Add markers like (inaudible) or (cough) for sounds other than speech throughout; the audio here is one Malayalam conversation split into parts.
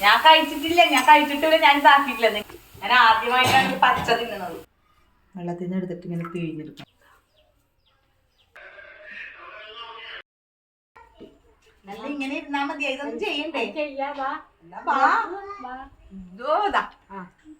ഞാൻ കഴിച്ചിട്ടില്ല ഞാൻ കഴിച്ചിട്ടില്ല ഞാൻ ഇതാക്കിയിട്ടില്ല. ഞാൻ ആദ്യമായിട്ടാണ് പച്ച തിന്നുന്നത് വെള്ളത്തിൽ നിന്ന് എടുത്തിട്ട് ഇങ്ങനെ പിഴിഞ്ഞെടുക്കും നല്ല ഇങ്ങനെ ഇരുന്നാ മതി. ഇതൊന്നും ചെയ്യണ്ടേ? ചെയ്യാ വാ. ഇതോ ദാ.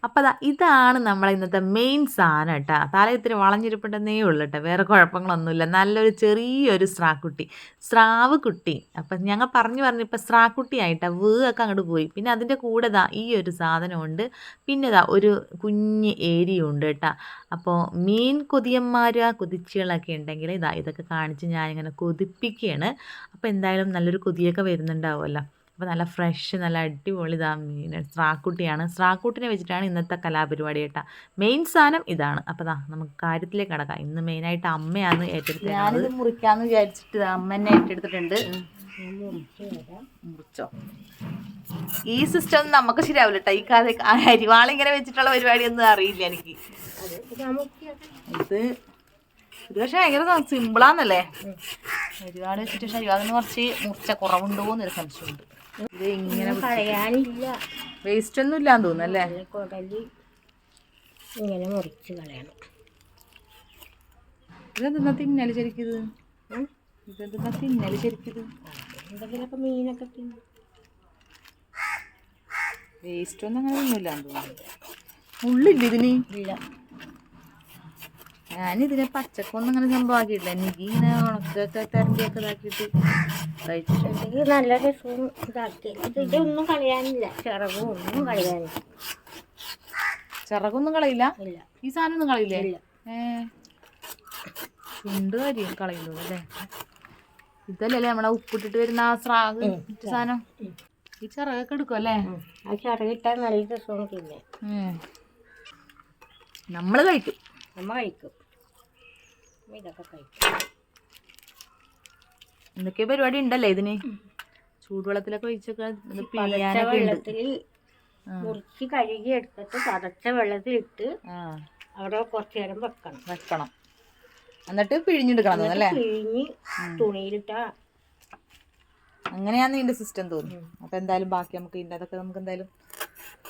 അതാ ഇതാണ് നമ്മളെ ഇന്നത്തെ മെയിൻ സാധനം കേട്ടോ. തല ഇത്തിരി വളഞ്ഞിരിപ്പുണ്ടെന്നേ ഉള്ളു കേട്ടോ. വേറെ കുഴപ്പങ്ങളൊന്നുമില്ല. നല്ലൊരു ചെറിയൊരു സ്രാക്കുട്ടി. സ്രാവ് കുട്ടി അപ്പം ഞങ്ങൾ പറഞ്ഞു പറഞ്ഞു ഇപ്പം സ്രാക്കുട്ടി ആയിട്ടാ വീ ഒക്കെ അങ്ങോട്ട് പോയി. പിന്നെ അതിന്റെ കൂടെ ദാ ഈ ഒരു സാധനമുണ്ട്. പിന്നെ ദാ ഒരു കുഞ്ഞ് ഏരിയ ഉണ്ട് കേട്ടോ. അപ്പോൾ മീൻ കൊതിയന്മാർ കൊതിച്ചുകളൊക്കെ ഉണ്ടെങ്കിൽ ഇതാ ഇതൊക്കെ കാണിച്ച് ഞാനിങ്ങനെ കൊതിപ്പിക്കുകയാണ് അപ്പോൾ എന്തായാലും നല്ലൊരു കൊതിയൊക്കെ വരുന്നുണ്ടാവുമല്ലോ. അപ്പോൾ നല്ല ഫ്രഷ് നല്ല അടിപൊളി ഇതാ മീൻ. സ്രാക്കുട്ടിയാണ് സ്രാക്കുട്ടിനെ വെച്ചിട്ടാണ് ഇന്നത്തെ കലാപരിപാടി കേട്ടോ. മെയിൻ സാധനം ഇതാണ്. അപ്പോൾ ദാ നമുക്ക് കാര്യത്തിലേക്ക് കടക്കാം. ഇന്ന് മെയിനായിട്ട് അമ്മയാണ് ഏറ്റെടുത്തത് ഞാനിത് മുറിക്കാന്ന് വിചാരിച്ചിട്ട് അമ്മ എന്നെ ഏറ്റെടുത്തിട്ടുണ്ട്. മുറിച്ചോ? ഈ സിസ്റ്റം നമുക്ക് ശരിയാവില്ല കേട്ടോ ഈ കഥ അരിവാളിങ്ങനെ വെച്ചിട്ടുള്ള പരിപാടി ഒന്നും അറിയില്ല എനിക്ക്. ഇത് ഇത് പക്ഷെ ഭയങ്കര സിമ്പിളാന്നല്ലേ ഒരുപാട് വെച്ചിട്ട് പക്ഷെ അരിവാളിന് കുറച്ച് മുറിച്ച കുറവുണ്ടോ എന്നൊരു സംശയമുണ്ട്. ഇത് ഇങ്ങനെ കളയാനില്ല വേസ്റ്റ് ഒന്നും ഇല്ലാന്ന് തോന്നുന്നു അല്ലേ കുടൽ ഇങ്ങനെ മുറിച്ച് കളയണം. ഇതെന്താ തിന്നൽ ശരിക്കിത്? ഇതെന്താ തിന്നൽ ശരിക്കിത്? എന്തെങ്കിലുമൊക്കെ മീനൊക്കെ തിന്നും. വേസ്റ്റ് ഒന്നും അങ്ങനെ ഒന്നുമില്ലാന്ന് തോന്നുന്നു. മുള്ളില്ല ഇതിന്? ഇല്ല. ഞാനിതിനെ പച്ചക്കൊന്നും അങ്ങനെ സംഭവമാക്കിയിട്ടില്ല. എനിക്ക് ഇങ്ങനെ ഉണക്കൊക്കെ തരണ്ടിയൊക്കെ ഇതാക്കിയിട്ട് കഴിച്ചിട്ടുണ്ട് അല്ലെങ്കിൽ നല്ല രസവും ഇതാക്കി. ഇത് ഒന്നും കളയാനില്ല. ചിറകും ഒന്നും കളയാനില്ല. ചിറകൊന്നും കളയില്ല? ഇല്ല. ഈ സാധനം കളയില്ല? ഇല്ല. ഉണ്ട് കാര്യം കളയുന്നു അല്ലേ? ഇതല്ലേ നമ്മളെ ഉപ്പിട്ടിട്ട് വരുന്ന ആ സ്രാഗ് സാധനം? ഈ ചിറകൊക്കെ എടുക്കും അല്ലേ? ആ ചിറകിട്ടാൽ നല്ല രസവും പിന്നെ നമ്മൾ കഴിക്കും. നമ്മ കഴിക്കും. ഇതൊക്കെ കഴിക്കും. എന്തൊക്കെ പരിപാടി ഉണ്ടല്ലേ ഇതിന്? ചൂടുവെള്ളത്തിലൊക്കെ ഒഴിച്ചൊക്കെ വെള്ളത്തിൽ മുറിച്ച് കഴുകി എടുത്തിട്ട് പതച്ച വെള്ളത്തിൽ ഇട്ട് അവിടെ കുറച്ചു നേരം വെക്കണം. വെക്കണം. എന്നിട്ട് പിഴിഞ്ഞെടുക്കണം അല്ലേ? പിഴിഞ്ഞ് തുണിയിലിട്ട അങ്ങനെയാന്ന് ഇതിന്റെ സിസ്റ്റം തോന്നുന്നു. അപ്പൊ എന്തായാലും ബാക്കി നമുക്ക് ഇതിന്റെ അതൊക്കെ നമുക്ക് എന്തായാലും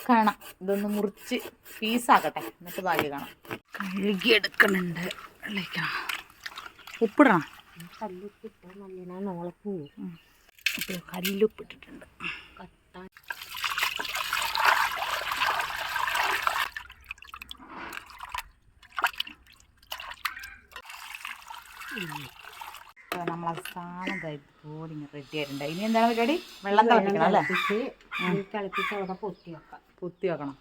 കാണാം. ഇതൊന്ന് മുറിച്ച് പീസാക്കട്ടെ എന്നിട്ട് ബാക്കി കാണാം. കഴുകി എടുക്കണുണ്ട് ഉപ്പിടണം? കല്ലുപ്പിട്ട് നല്ലോണം നോളെ പോവും അപ്പോൾ കല്ലുപ്പിട്ടിട്ടുണ്ട്. കത്താൻ. നമ്മൾ അവസാനം ഇതായി പോലിങ്ങനെ റെഡി ആയിട്ടുണ്ട്. ഇനി എന്താണ് പരിപാടി? വെള്ളം തിളപ്പിക്കണം അല്ലേ? തിളപ്പിച്ച്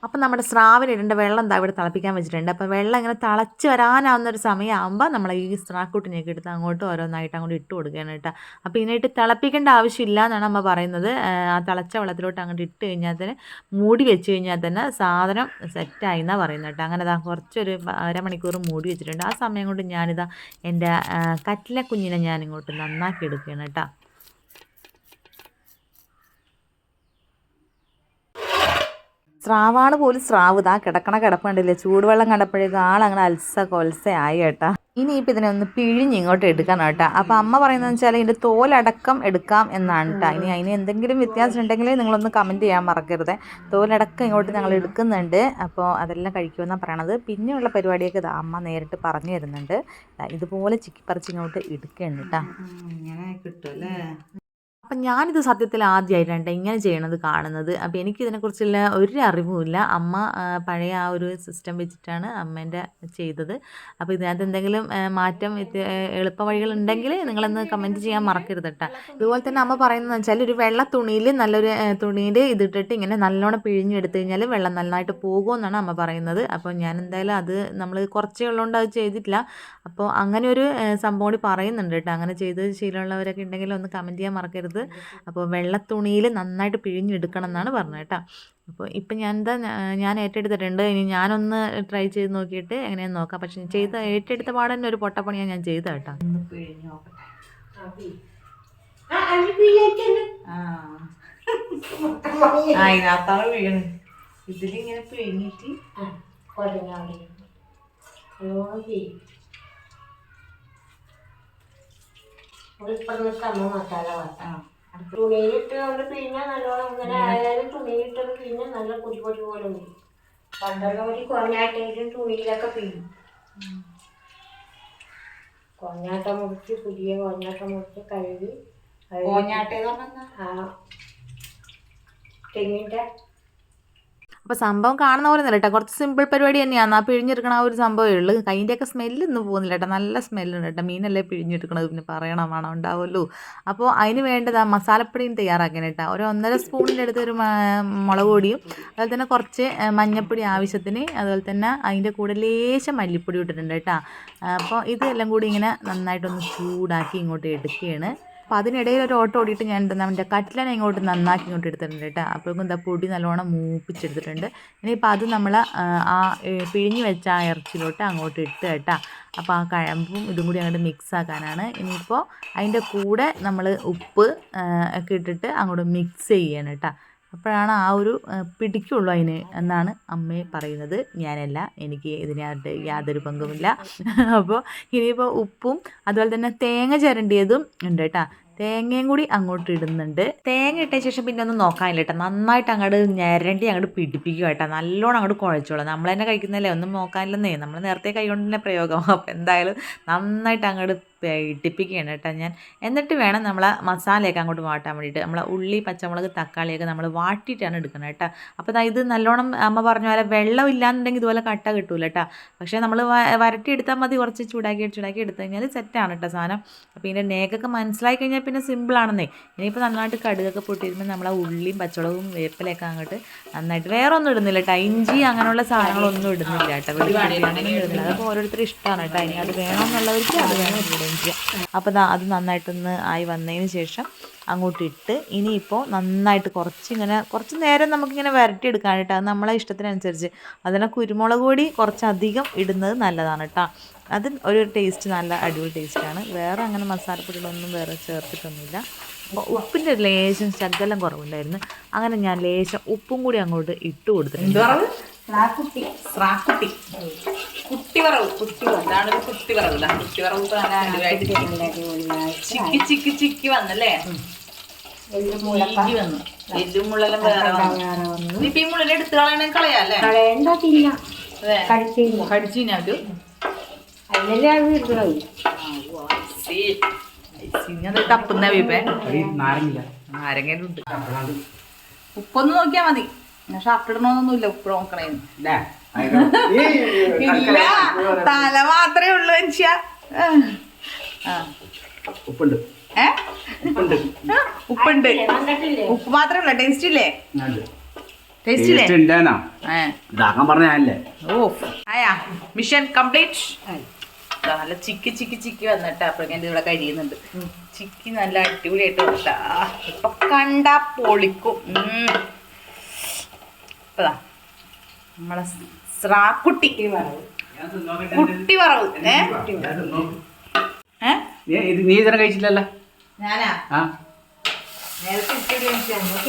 അപ്പം നമ്മുടെ സ്രാവിന് ഇടേണ്ട വെള്ളം എന്താ ഇവിടെ തിളപ്പിക്കാൻ വെച്ചിട്ടുണ്ട്. അപ്പോൾ വെള്ളം ഇങ്ങനെ തിളച്ച് വരാനാവുന്ന ഒരു സമയമാകുമ്പോൾ നമ്മൾ ഈ സ്രാക്കൂട്ടിനെയൊക്കെ എടുത്ത് അങ്ങോട്ട് ഓരോന്നായിട്ട് അങ്ങോട്ട് ഇട്ട് കൊടുക്കുകയാണ് കേട്ടോ. അപ്പോൾ ഇതിനായിട്ട് തിളപ്പിക്കേണ്ട ആവശ്യമില്ല എന്നാണ് അമ്മ പറയുന്നത്. ആ, തിളച്ച വെള്ളത്തിലോട്ട് അങ്ങോട്ട് ഇട്ട് കഴിഞ്ഞാൽ തന്നെ മൂടി വെച്ച് കഴിഞ്ഞാൽ തന്നെ സാധനം സെറ്റായി എന്നാണ് പറയുന്നത് കേട്ടോ. അങ്ങനെ ഇതാ കുറച്ചൊരു അരമണിക്കൂർ മൂടി വെച്ചിട്ടുണ്ട്. ആ സമയം കൊണ്ട് ഞാനിതാ എന്റെ കറ്റില കുഞ്ഞിനെ ഞാനിങ്ങോട്ട് നന്നാക്കി എടുക്കുകയാണ് കേട്ടോ. സ്രാവാണ് പോലും സ്രാവ്. ഇതാ കിടക്കണ കിടപ്പുണ്ടല്ലേ ചൂടുവെള്ളം കണ്ടപ്പോഴേക്കും ആളങ്ങനെ അൽസ കൊൽസ ആയി കേട്ടാ. ഇനിയിപ്പോൾ ഇതിനെ ഒന്ന് പിഴിഞ്ഞ് ഇങ്ങോട്ട് എടുക്കണം കേട്ടോ. അപ്പോൾ അമ്മ പറയുന്നതെന്ന് വെച്ചാൽ ഇതിന്റെ തോലടക്കം എടുക്കാം എന്നാണ് കേട്ടോ. ഇനി അതിന് എന്തെങ്കിലും വ്യത്യാസം ഉണ്ടെങ്കിൽ നിങ്ങളൊന്ന് കമന്റ് ചെയ്യാൻ മറക്കരുത്. തോലടക്കം ഇങ്ങോട്ട് ഞങ്ങൾ എടുക്കുന്നുണ്ട്. അപ്പോൾ അതെല്ലാം കഴിക്കുമെന്നാണ് പറയണത്. പിന്നെയുള്ള പരിപാടിയൊക്കെ ഇതാ അമ്മ നേരിട്ട് പറഞ്ഞു തരുന്നുണ്ട്. ഇതുപോലെ ചിക്കിപ്പറിച്ച് ഇങ്ങോട്ട് എടുക്കുന്നുണ്ട് കേട്ടോ. ഇങ്ങനെ കിട്ടും അല്ലേ? അപ്പം ഞാനിത് സത്യത്തിൽ ആദ്യമായിട്ടാണ് ട്ടോ ഇങ്ങനെ ചെയ്യണത് കാണുന്നത്. അപ്പോൾ എനിക്ക് ഇതിനെക്കുറിച്ചുള്ള ഒരു അറിവുമില്ല. അമ്മ പഴയ ആ ഒരു സിസ്റ്റം വെച്ചിട്ടാണ് അമ്മേന്റെ ചെയ്തത്. അപ്പോൾ ഇതിനകത്ത് എന്തെങ്കിലും മാറ്റം എളുപ്പ വഴികൾ ഉണ്ടെങ്കിൽ നിങ്ങളൊന്ന് കമന്റ് ചെയ്യാൻ മറക്കരുത് കേട്ടോ ഇതുപോലെ തന്നെ അമ്മ പറയുന്നത് വെച്ചാൽ ഒരു വെള്ള തുണിയിൽ നല്ലൊരു തുണിയിൽ ഇതിട്ടിട്ട് ഇങ്ങനെ നല്ലോണം പിഴിഞ്ഞെടുത്ത് കഴിഞ്ഞാൽ വെള്ളം നന്നായിട്ട് പോകുമെന്നാണ് അമ്മ പറയുന്നത്. അപ്പോൾ ഞാൻ എന്തായാലും അത് നമ്മൾ കുറച്ചേ ഉള്ളതുകൊണ്ട് അത് ചെയ്തിട്ടില്ല. അപ്പോൾ അങ്ങനെ ഒരു സംഭവം കൂടി പറയുന്നുണ്ട് കേട്ടോ. അങ്ങനെ ചെയ്ത് ശീലമുള്ളവരൊക്കെ ഉണ്ടെങ്കിൽ ഒന്ന് കമന്റ് ചെയ്യാൻ മറക്കരുത്. അപ്പോൾ വെള്ളത്തുണിയിൽ നന്നായിട്ട് പിഴിഞ്ഞെടുക്കണം എന്നാണ് പറഞ്ഞത് കേട്ടോ. അപ്പോൾ ഇപ്പം ഞാൻ എന്താ ഞാൻ ഏറ്റെടുത്തിട്ടുണ്ട്. ഇനി ഞാനൊന്ന് ട്രൈ ചെയ്ത് നോക്കിയിട്ട് എങ്ങനെയാന്ന് നോക്കാം. പക്ഷെ ചെയ്ത ഏറ്റെടുത്ത പാടെ തന്നെ ഒരു പൊട്ടപ്പണിയാണ് ഞാൻ ചെയ്ത കേട്ടോ. ഇതിനകത്താണ് വീണ്. ഇതിലിങ്ങനെ പിഴിഞ്ഞിട്ട് കുറഞ്ഞാൽ നല്ലോണം ചെയ്യും ഇപ്പുറത്ത് അമ്മ മസാല വാട്ടാം ആ. തുണിയിലിട്ട് കൊണ്ട് പിന്നെ നല്ലോണം ഇങ്ങനെ ആയാലും തുണിയിലിട്ടത് പിന്നെ നല്ല പൊടി പൊടി പോലെ വരും പണ്ടൊക്കെ ഒരു കുറഞ്ഞാട്ടേക്കും തുണിയിലൊക്കെ പിഴിയും കുറഞ്ഞാട്ടം മുറിച്ച് പുതിയ കൊഞ്ഞാട്ട മുറിച്ച് കഴുകി ആ. തെങ്ങിന്റെ അപ്പോൾ സംഭവം കാണുന്ന പോലെ ഒന്നുമില്ല കേട്ടോ. കുറച്ച് സിമ്പിൾ പരിപാടി തന്നെയാണ്. ആ പിഴിഞ്ഞെടുക്കണ ആ ഒരു സംഭവമേ ഉള്ളൂ. കൈന്റെയൊക്കെ സ്മെല്ലൊന്നും പോകുന്നില്ല കേട്ടോ. നല്ല സ്മെല്ലുണ്ട് കേട്ടോ. മീനല്ലേ പിഴിഞ്ഞെടുക്കണത്? പിന്നെ പറയണം മണം ഉണ്ടാവുമല്ലോ. അപ്പോൾ അതിന് വേണ്ടത് ആ മസാലപ്പൊടിയും തയ്യാറാക്കണം കേട്ടോ. ഒരു ഒന്നര സ്പൂണിന്റെ അടുത്ത് ഒരു മുളക് പൊടിയും അതുപോലെ തന്നെ കുറച്ച് മഞ്ഞൾപ്പൊടി ആവശ്യത്തിന് അതുപോലെ തന്നെ അതിന്റെ കൂടെ ലേശം മല്ലിപ്പൊടി ഇട്ടിട്ടുണ്ട് കേട്ടോ. അപ്പോൾ ഇതെല്ലാം കൂടി ഇങ്ങനെ നന്നായിട്ടൊന്ന് ചൂടാക്കി ഇങ്ങോട്ട് എടുക്കുകയാണ്. അപ്പോൾ അതിനിടയിൽ ഒരു ഓട്ടം ഓടിയിട്ട് ഞാൻ എന്താ നമ്മുടെ കട്ടിലനെ ഇങ്ങോട്ട് നന്നാക്കി ഇങ്ങോട്ട് എടുത്തിട്ടുണ്ട് കേട്ടോ. അപ്പോഴേക്കും എന്താ പൊടി നല്ലോണം മൂപ്പിച്ചെടുത്തിട്ടുണ്ട്. ഇനിയിപ്പോൾ അത് നമ്മൾ ആ പിഴിഞ്ഞ് വെച്ച ആ ഇറച്ചിയിലോട്ട് അങ്ങോട്ട് ഇട്ട് കേട്ടോ. അപ്പോൾ ആ കഴമ്പും ഇതും കൂടി അങ്ങോട്ട് മിക്സ് ആക്കാനാണ്. ഇനിയിപ്പോൾ അതിന്റെ കൂടെ നമ്മൾ ഉപ്പ് ഒക്കെ ഇട്ടിട്ട് അങ്ങോട്ട് മിക്സ് ചെയ്യണം കേട്ടോ. അപ്പോഴാണ് ആ ഒരു പിടിക്കുള്ളൂ അതിന് എന്നാണ് അമ്മയെ പറയുന്നത്. ഞാനല്ല എനിക്ക് ഇതിനകത്ത് യാതൊരു പങ്കുമില്ല. (laughs) അപ്പോൾ ഇനിയിപ്പോൾ ഉപ്പും അതുപോലെ തന്നെ തേങ്ങ ചിരണ്ടിയതും ഉണ്ട് കേട്ടോ. തേങ്ങയും കൂടി അങ്ങോട്ട് ഇടുന്നുണ്ട്. തേങ്ങ ഇട്ട ശേഷം പിന്നെ ഒന്നും നോക്കാനില്ല കേട്ടോ. നന്നായിട്ട് അങ്ങോട്ട് ഞരണ്ടി അങ്ങോട്ട് പിടിപ്പിക്കുക കേട്ടോ. നല്ലോണം അങ്ങോട്ട് കുഴച്ചോളാം. നമ്മൾ തന്നെ കഴിക്കുന്നല്ലേ? ഒന്നും നോക്കാനില്ലെന്നേ. നമ്മൾ നേരത്തെ കൈ കൊണ്ട് തന്നെ പ്രയോഗം. അപ്പോൾ എന്തായാലും നന്നായിട്ട് അങ്ങോട്ട് പിടിപ്പിക്കുകയാണ് കേട്ടോ ഞാൻ. എന്നിട്ട് വേണം നമ്മൾ മസാലയൊക്കെ അങ്ങോട്ട് വാട്ടാൻ വേണ്ടിയിട്ട്. നമ്മൾ ഉള്ളി പച്ചമുളക് തക്കാളിയൊക്കെ നമ്മൾ വാട്ടിയിട്ടാണ് എടുക്കുന്നത് കേട്ടോ. അപ്പോൾ ഇത് നല്ലോണം അമ്മ പറഞ്ഞ പോലെ വെള്ളം ഇല്ലാന്നുണ്ടെങ്കിൽ ഇതുപോലെ കട്ട കിട്ടൂല കേട്ടോ. പക്ഷേ നമ്മൾ വരട്ടി എടുത്താൽ മതി. കുറച്ച് ചൂടാക്കി ചൂടാക്കി എടുത്തു കഴിഞ്ഞാൽ സെറ്റാണ് കേട്ടോ സാധനം. അപ്പോൾ ഇതിന്റെ നേക്കൊക്കെ മനസ്സിലായി കഴിഞ്ഞാൽ പിന്നെ സിമ്പിളാണെന്നേ ഇനിയിപ്പോൾ നന്നായിട്ട് കടുകൊക്കെ പൊട്ടിയിരുമ്പോൾ നമ്മൾ ഉള്ളിയും പച്ചമുളകും വേപ്പിലൊക്കെ അങ്ങോട്ട് നന്നായിട്ട് വേറെ ഒന്നും ഇടുന്നില്ല കേട്ടോ. ഇഞ്ചി അങ്ങനെയുള്ള സാധനങ്ങളൊന്നും ഇടുന്നില്ല കേട്ടോ. വെളുത്തുള്ളി ഇടുന്നില്ല. അതൊക്കെ ഓരോരുത്തർ ഇഷ്ടമാണ് കേട്ടോ. ഇനി അത് വേണമെന്നുള്ളവർക്ക് അത് വേണം. ഇടുകയും ചെയ്യാം അപ്പോൾ അത് നന്നായിട്ടൊന്ന് ആയി വന്നതിന് ശേഷം അങ്ങോട്ട് ഇട്ട് ഇനിയിപ്പോൾ നന്നായിട്ട് കുറച്ച് ഇങ്ങനെ കുറച്ച് നേരം നമുക്കിങ്ങനെ വരട്ടിയെടുക്കാൻ കേട്ടോ അത് നമ്മളെ ഇഷ്ടത്തിനനുസരിച്ച് അതിനെ കുരുമുളക് പൊടി കുറച്ചധികം ഇടുന്നത് നല്ലതാണ് കേട്ടോ അത് ഒരു ടേസ്റ്റ് നല്ല അടിപൊളി ടേസ്റ്റാണ് വേറെ അങ്ങനെ മസാലപ്പൊടികളൊന്നും വേറെ ചേർത്തിട്ടൊന്നുമില്ല. ഉപ്പിന്റെ ലേശം ശകലം കുറവുണ്ടായിരുന്നു. അങ്ങനെ ഞാൻ ലേശം ഉപ്പും കൂടി അങ്ങോട്ട് ഇട്ട് കൊടുത്തിട്ടുണ്ട്. എന്ത് വറവ് അതാണ് സ്രാക്കുട്ടി കുട്ടി വറവ് കുട്ടി വറവ് ഇതാണ് ഒരു കുട്ടി വറവ് ഇതാ കുട്ടി വറവ് ഇപ്പൊ നല്ല അടിപൊളിയായിട്ട് ചിക്കി ചിക്കി ചിക്കി വന്നല്ലേ? ചീകി വന്നു. വേറെ ഈ എടുത്ത് കളയണേ കളയാല്ലേ തപ്പുന്ന ഉപ്പൊന്ന് നോക്കിയാ മതി. ഷർട്ട് ഇടണമെന്നൊന്നുമില്ല ഉപ്പ് നോക്കണേന്ന്. (laughs) ഇല്ല. തല മാത്രമേ ഉള്ളൂ ആ. ഉപ്പുണ്ട്. ഏ? ഉപ്പുണ്ട്. ഉപ്പ് മാത്രമേ ഉള്ളൂ ടേസ്റ്റ് ഇല്ലേ. ടേസ്റ്റ് ഇതാക്കാൻ ഓ ആയാ. മിഷൻ കംപ്ലീറ്റ് നല്ല ചിക്കി ചിക്കി ചിക്കി വന്നിട്ട്. അപ്പോഴേക്കും ഇവിടെ കഴിയുന്നുണ്ട്. ചിക്കി നല്ല അടിപൊളിയായിട്ട് വന്നിട്ടാ. ഇപ്പൊ കണ്ടാ പൊളിക്കും. ഇപ്പതാ. നമ്മളെ സ്രാക്കുട്ടി കുട്ടി വറവ് നീ- ഇത് നീ ഇതുവരെ കഴിച്ചില്ലല്ലോ?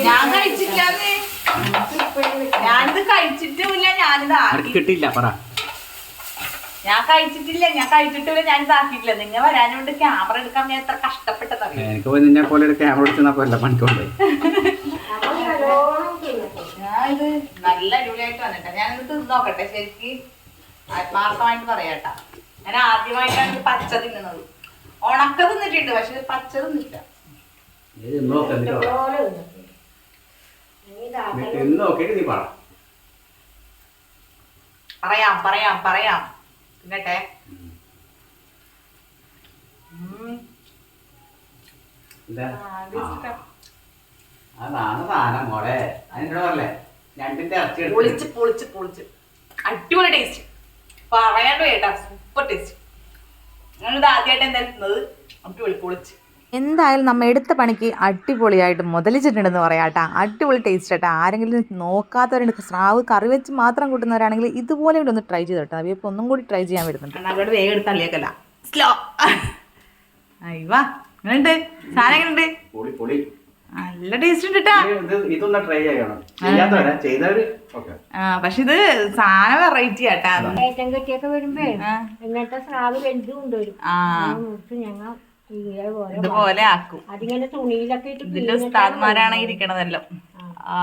ഞാൻ കഴിച്ചിട്ടില്ല ഞാനിത് കഴിച്ചിട്ടുമില്ല ഞാനിത് പറ. ഞാൻ കഴിച്ചിട്ടില്ല ഞാൻ കഴിച്ചിട്ടില്ല ഞാൻ ഇതാക്കിയിട്ടില്ല നിങ്ങൾ വരാനുകൊണ്ട് ക്യാമറ എടുക്കാൻ ഞാൻ എത്ര കഷ്ടപ്പെട്ടതാണ് എനിക്ക് പോയി നിന്നെ പോലെ ഒരു ക്യാമറ എടുത്തപ്പോ പോലെ (laughs) ഇത് നല്ല അടിപൊളിയായിട്ട് വന്നിട്ടാ. ഞാൻ ഇത് നോക്കട്ടെ ശരിക്ക് ആത്മാർത്ഥമായിട്ട് പറയാട്ടാ. ഞാൻ ആദ്യമായിട്ടാണ് ഇത് പച്ച തിന്നുന്നത്. ഉണക്ക തിന്നിട്ടുണ്ട് പക്ഷെ ഇത് പച്ച തിന്നില്ല. നോക്ക് എന്നിട്ട് നീ തിന്ന് നീ പറ. പറയാം പറയാം പറയാം. തിന്നട്ടെ. അതാണ് സാധനം മോളെ. അതിനോട് പറയല്ലേ രണ്ടിന്റെ ഇറച്ചി പൊളിച്ച് പൊളിച്ച് പൊളിച്ച്. അടിപൊളി ടേസ്റ്റ് പറയാണ്ട് കേട്ടാ സൂപ്പർ ടേസ്റ്റ് ഞാനിത് ആദ്യമായിട്ട് എന്തായാലും തിന്നത്. അടിപൊളി പൊളിച്ച്. എന്തായാലും നമ്മൾ എടുത്ത പണിക്ക് അടിപൊളിയായിട്ട് മുതലിച്ചിട്ടുണ്ടെന്ന് പറയാം കേട്ടോ അടിപൊളി ടേസ്റ്റ് കേട്ടോ ആരെങ്കിലും നോക്കാത്തവരുണ്ട് സ്രാവ് കറി വെച്ച് മാത്രം കൂട്ടുന്നവരാണെങ്കിൽ ഇതുപോലെ കൂടി ഒന്ന് ട്രൈ ചെയ്ത് കേട്ടോ അവയപ്പോൾ ഒന്നും കൂടി ട്രൈ ചെയ്യാൻ വരുന്നുണ്ട്. അങ്ങോട്ട് വേഗം എടുത്ത് തള്ളിയേക്കല്ല. സ്ലോ അയ്യവാ (laughs) എങ്ങനെയുണ്ട് സാധനം എങ്ങനെയുണ്ട്? പൊളി പൊളി. നല്ല ടേസ്റ്റ് ഉണ്ട് ഇതൊന്ന് ട്രൈ ചെയ്യണം. ആ പക്ഷെ ഇത് സാധനം വെറൈറ്റി ആട്ടാ ഏറ്റം കെട്ടിയൊക്കെ വരുമ്പോ. എന്നിട്ട് സ്രാവ് വലുത് കൊണ്ടുവരും ഞങ്ങൾ ഇതേപോലെ ആക്കും. അതിങ്ങനെ തുണിയിലൊക്കെ ഇട്ട് ഇതിന്റെ ഉസ്താദ്മാരാണ് ഇരിക്കണതല്ലോ. ആ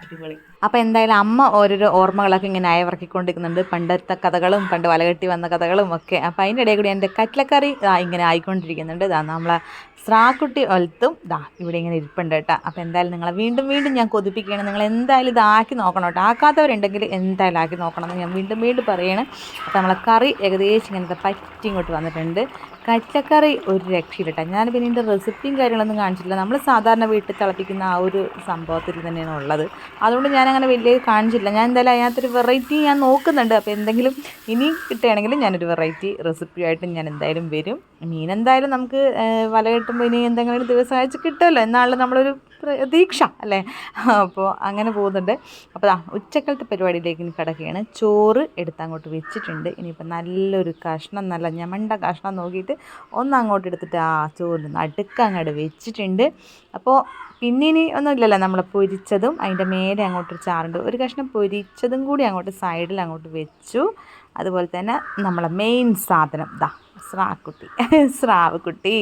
അടിപൊളി. അപ്പോൾ എന്തായാലും അമ്മ ഓരോരോ ഓർമ്മകളൊക്കെ ഇങ്ങനെ അയവർക്കിക്കൊണ്ടിരിക്കുന്നുണ്ട് പണ്ടത്തെ കഥകളും പണ്ട് വലകെട്ടി വന്ന കഥകളും ഒക്കെ. അപ്പോൾ അതിന്റെ ഇടയിൽ കൂടി എന്റെ കറ്റിലക്കറി ഇങ്ങനെ ആയിക്കൊണ്ടിരിക്കുന്നുണ്ട്. ഇതാ നമ്മളെ സ്രാക്കുട്ടി ഒലത്തും ദാ ഇവിടെ ഇങ്ങനെ ഇരിപ്പുണ്ട് കേട്ടോ. അപ്പോൾ എന്തായാലും നിങ്ങളെ വീണ്ടും വീണ്ടും ഞാൻ കൊതിപ്പിക്കുകയാണ്. നിങ്ങൾ എന്തായാലും ഇതാക്കി നോക്കണം കേട്ടോ. ആക്കാത്തവരുണ്ടെങ്കിൽ എന്തായാലും ആക്കി നോക്കണം എന്ന് ഞാൻ വീണ്ടും വീണ്ടും പറയണം. അപ്പോൾ നമ്മളെ കറി ഏകദേശം ഇങ്ങനത്തെ പറ്റി ഇങ്ങോട്ട് വന്നിട്ടുണ്ട്. കറ്റക്കറി ഒരു രക്ഷയില്ല ഞാൻ പിന്നെ ഇതിന്റെ റെസിപ്പിയും കാര്യങ്ങളൊന്നും കാണിച്ചില്ല നമ്മൾ സാധാരണ വീട്ടിൽ തിളപ്പിക്കുന്ന ആ ഒരു സംഭവത്തിൽ തന്നെയാണ് ഉള്ളത്. അതുകൊണ്ട് ഞാൻ അങ്ങനെ വലിയ കാണിച്ചില്ല ഞാൻ എന്തായാലും അതിനകത്തൊരു വെറൈറ്റി ഞാൻ നോക്കുന്നുണ്ട്. അപ്പോൾ എന്തെങ്കിലും ഇനി കിട്ടുകയാണെങ്കിൽ ഞാനൊരു വെറൈറ്റി റെസിപ്പിയായിട്ട് ഞാൻ എന്തായാലും വരും. മീൻ എന്തായാലും നമുക്ക് വല കെട്ടുമ്പോൾ ഇനി എന്തെങ്കിലും ദിവസം അയച്ച് കിട്ടുമല്ലോ. എന്നാളിൽ നമ്മളൊരു പ്രതീക്ഷ അല്ലേ? അപ്പോൾ അങ്ങനെ പോകുന്നുണ്ട്. അപ്പോൾ ആ ഉച്ചക്കലത്തെ പരിപാടിയിലേക്ക് ഇനി കിടക്കുകയാണ്. ചോറ് എടുത്ത് അങ്ങോട്ട് വെച്ചിട്ടുണ്ട്. ഇനിയിപ്പോൾ നല്ലൊരു കഷ്ണം നല്ല ഞമണ്ട കഷ്ണം നോക്കിയിട്ട് ഒന്ന് അങ്ങോട്ട് എടുത്തിട്ട് ആ ചോറിൽ നടുക്ക് അങ്ങോട്ട് വെച്ചിട്ടുണ്ട്. അപ്പോൾ പിന്നെ ഇനി ഒന്നുമില്ലല്ലോ നമ്മൾ പൊരിച്ചതും അതിന്റെ മേലെ അങ്ങോട്ട് ചാറുണ്ട്. ഒരു കഷ്ണം പൊരിച്ചതും കൂടി അങ്ങോട്ട് സൈഡിൽ അങ്ങോട്ട് വെച്ചു. അതുപോലെ തന്നെ നമ്മളെ മെയിൻ സാധനം. ദാ സ്രാക്കുട്ടി (laughs) സ്രാവ് കുട്ടി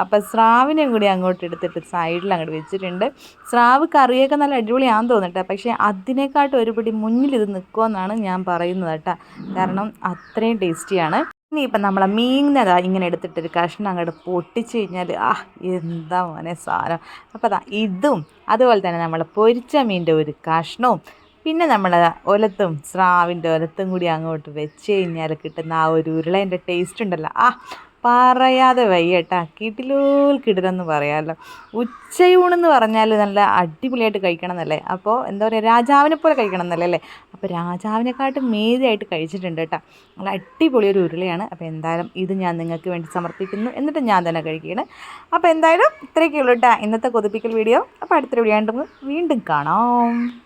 അപ്പം സ്രാവിനെയും കൂടി അങ്ങോട്ട് എടുത്തിട്ട് സൈഡിൽ അങ്ങോട്ട് വെച്ചിട്ടുണ്ട്. സ്രാവ് കറിയൊക്കെ നല്ല അടിപൊളിയാണെന്ന് തോന്നട്ടെ പക്ഷേ അതിനെക്കാട്ടും ഒരുപടി മുന്നിൽ ഇത് നിൽക്കുമെന്നാണ് ഞാൻ പറയുന്നത് കേട്ടോ. കാരണം അത്രയും ടേസ്റ്റിയാണ്. ഇനി ഇനിയിപ്പം നമ്മളെ മീനിനതാ ഇങ്ങനെ എടുത്തിട്ടൊരു കഷ്ണം അങ്ങോട്ട് പൊട്ടിച്ച് കഴിഞ്ഞാൽ ആ എന്താ മോനെ സാരം. അപ്പോൾ അതാ ഇതും അതുപോലെ തന്നെ നമ്മൾ പൊരിച്ച മീനിന്റെ ഒരു കഷ്ണവും പിന്നെ നമ്മൾ ഒലത്തും സ്രാവിന്റെ ഒലത്തും കൂടി അങ്ങോട്ട് വെച്ച് കഴിഞ്ഞാൽ കിട്ടുന്ന ആ ഒരു ഉരുളേന്റെ ടേസ്റ്റ് ഉണ്ടല്ലോ. ആ പറയാതെ വയ്യട്ടാ. കിടിലൂൽ കിടിലെന്ന് പറയാമല്ലോ ഉച്ചയൂണെന്ന് പറഞ്ഞാൽ നല്ല അടിപൊളിയായിട്ട് കഴിക്കണം എന്നല്ലേ അപ്പോൾ എന്താ പറയുക രാജാവിനെ പോലെ കഴിക്കണം എന്നല്ലേ അല്ലേ? അപ്പോൾ രാജാവിനെക്കാട്ടും മേതിയായിട്ട് കഴിച്ചിട്ടുണ്ട് കേട്ടോ. നല്ല അടിപൊളി ഒരു ഉരുളയാണ്. അപ്പോൾ എന്തായാലും ഇത് ഞാൻ നിങ്ങൾക്ക് വേണ്ടി സമർപ്പിക്കുന്നു. എന്നിട്ട് ഞാൻ തന്നെ കഴിക്കുകയാണ്. അപ്പോൾ എന്തായാലും ഇത്രയൊക്കെ ഉള്ളൂ കേട്ടോ ഇന്നത്തെ കൊതിപ്പിക്കൽ വീഡിയോ. അപ്പോൾ അടുത്തൊരു വീഡിയോ വീണ്ടും കാണാം.